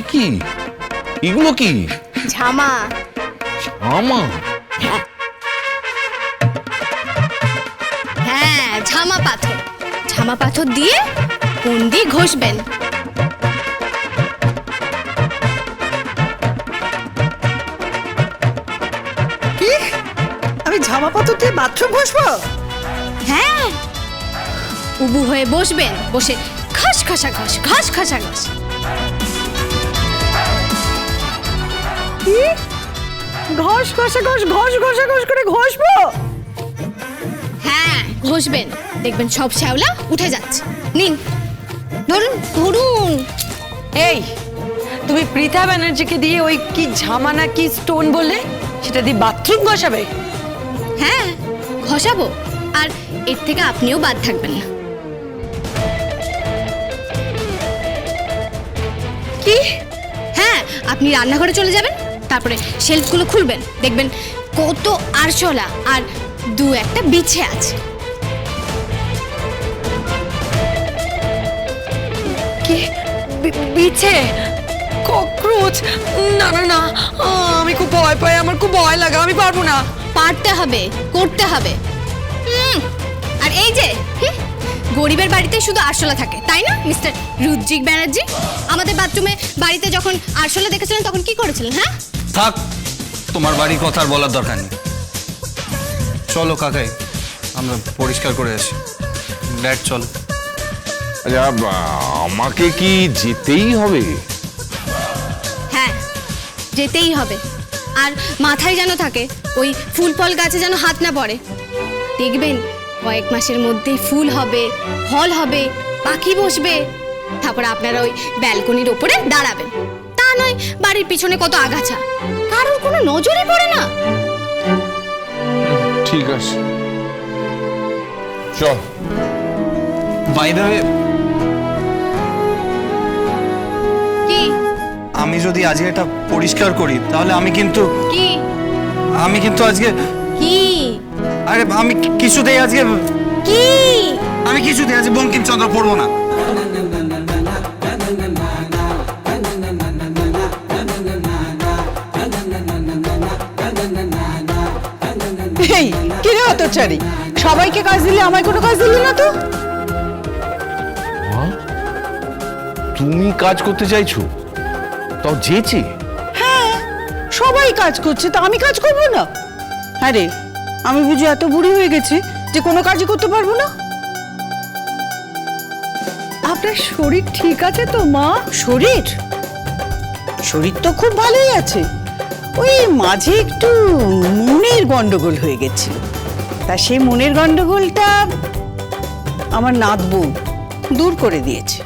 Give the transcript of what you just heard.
এ কি? এগুলো কি? ঝামা। আমা হ্যাঁ ঝামা পাথর। ঝামা পাথর দিয়ে কোন দিয়ে ঘষবেন? কি? আমি ঝামা পাথর দিয়ে বাথরুম ঘষবো? হ্যাঁ। উবু হয়ে বসবেন বসে খস খসা ঘষ ঘস খসা ঘষ। কি? ঘষ ঘষা ঘষ ঘষ ঘষা ঘষ করে ঘষবো? হ্যাঁ ঘষবেন। দেখবেন সব শ্যাওলা উঠে যাচ্ছে। নিন। ধরুন ধরুন। এই তুমি প্রীতা ব্যানার্জিকে দিয়ে ওই কি ঝামানা কি স্টোন বললে? সেটা দিয়ে বাথরুম ঘষাবে? হ্যাঁ ঘষাবো। আর এর থেকে আপনিও বাদ থাকবেন না। কি? হ্যাঁ আপনি রান্নাঘরে চলে যাবেন। তারপরে শেলফগুলো খুলবেন দেখবেন কত আরশোলা আর দু একটা বিছে আছে। কি? বিছে? ককরোচ? না না না আমি খুব ভয় পাই আমার খুব ভয় লাগে আমি পারব না। পারতে হবে করতে হবে। হুম, আর এই যে গরিবের বাড়িতে শুধু আরশোলা থাকে তাই না মিস্টার রুদ্রিক ব্যানার্জি? আমাদের বাথরুমে বাড়িতে যখন আরশোলা দেখেছিলেন তখন কি করেছিলেন হ্যাঁ? থাক তোমার বাড়ির কথা আর বলার দরকার নেই। চলো কাকাই আমরা পরিষ্কার করে আসি। ব্যাট চলো। আচ্ছা বা- আমাকে কি যেতেই হবে? হ্যাঁ যেতেই হবে। আর মাথায় যেন থাকে ওই ফুল ফল গাছে যেন হাত না পড়ে। দেখবেন কয়েক মাসের মধ্যেই ফুল হবে ফল হবে পাখি বসবে। তারপর আপনারা ওই ব্যালকনির ওপরে দাঁড়াবেন। নয় বাড়ির পিছনে কত আগাছা। কারোর কোনো নজরে পড়ে না। ঠিক আছে। চল। বাই দ্য কি? আমি যদি আজকে এটা পরিষ্কার করি তাহলে আমি কিন্তু কি? আমি কিন্তু আজকে কি? আরে আমি কিছুতেই আজকে কি? আমি কিছুতেই আজকে বঙ্কিমচন্দ্র পড়ব না। এই কি রে হতচারি সবাইকে কাজ দিলে আমায় কোনো কাজ দিলি না তো? তুমি কাজ করতে চাইছো? তাও যেচে? হ্যাঁ সবাই কাজ করছে তা আমি কাজ করব না? আরে আমি বুঝি এত বুড়ি হয়ে গেছি যে কোনো কাজই করতে পারব না? আপনার শরীর ঠিক আছে তো মা? শরীর? শরীর তো খুব ভালোই আছে। ওই মাঝে একটু মনের গন্ডগোল হয়ে গেছিল। তা সেই মনের গন্ডগোলটা আমার নাতবু দূর করে দিয়েছে।